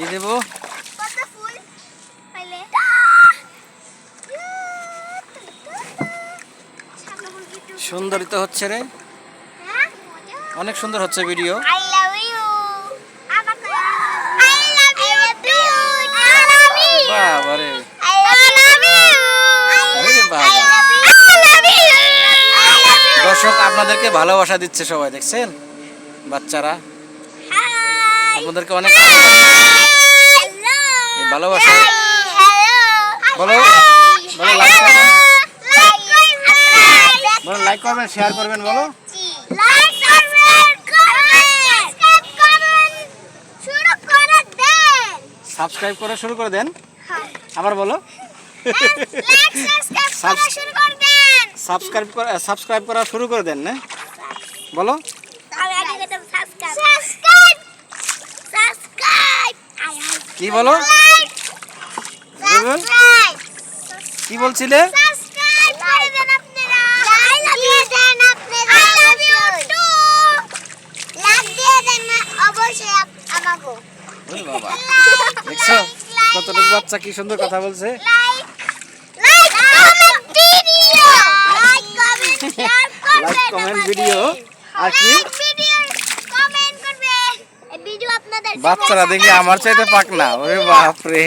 দিয়ে দেবো। একটু সুন্দরিত হচ্ছে রে। হ্যাঁ? অনেক সুন্দর হচ্ছে ভিডিও. বাবারে. দর্শক আপনাদেরকে ভালোবাসা দিচ্ছে সবাই দেখছেন? বাচ্চারা. আপনাদেরকে অনেক ভালোবাসা. বলো। বলো লাইক করবেন বলো লাইক করবেন শেয়ার করবেন বলো। সাবস্ক্রাইব করে শুরু করে দেন। আবার বলো। সাবস্ক্রাইব করা সাবস্ক্রাইব করা শুরু করে দেন না? বলো। কি বলো? লাইক কি বলছিলে? দেখছ? কতটুকু বাচ্চা কি সুন্দর কথা বলছে? লাইক কমেন্ট ভিডিও আর কি? করবে। বাচ্চারা দেখি আমার চাইতে পাক না ওরে বাপ রে